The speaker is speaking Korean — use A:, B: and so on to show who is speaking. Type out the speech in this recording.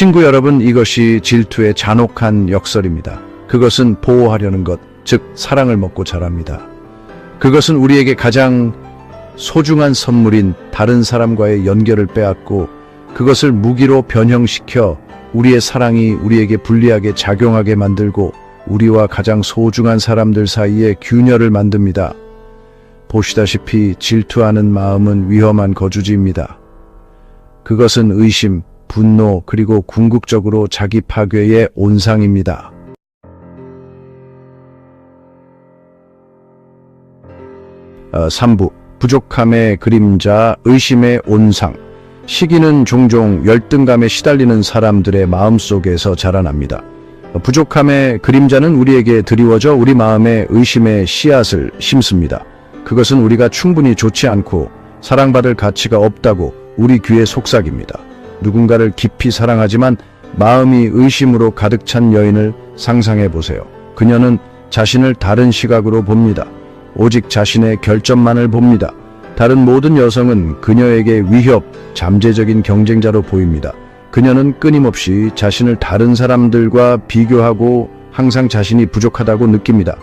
A: 친구 여러분, 이것이 질투의 잔혹한 역설입니다. 그것은 보호하려는 것, 즉 사랑을 먹고 자랍니다. 그것은 우리에게 가장 소중한 선물인 다른 사람과의 연결을 빼앗고 그것을 무기로 변형시켜 우리의 사랑이 우리에게 불리하게 작용하게 만들고 우리와 가장 소중한 사람들 사이에 균열을 만듭니다. 보시다시피 질투하는 마음은 위험한 거주지입니다. 그것은 의심, 분노, 그리고 궁극적으로 자기 파괴의 온상입니다. 어, 3부 부족함의 그림자, 의심의 온상. 시기는 종종 열등감에 시달리는 사람들의 마음속에서 자라납니다. 어, 부족함의 그림자는 우리에게 드리워져 우리 마음에 의심의 씨앗을 심습니다. 그것은 우리가 충분히 좋지 않고 사랑받을 가치가 없다고 우리 귀에 속삭입니다. 누군가를 깊이 사랑하지만 마음이 의심으로 가득 찬 여인을 상상해 보세요. 그녀는 자신을 다른 시각으로 봅니다. 오직 자신의 결점만을 봅니다. 다른 모든 여성은 그녀에게 위협, 잠재적인 경쟁자로 보입니다. 그녀는 끊임없이 자신을 다른 사람들과 비교하고 항상 자신이 부족하다고 느낍니다.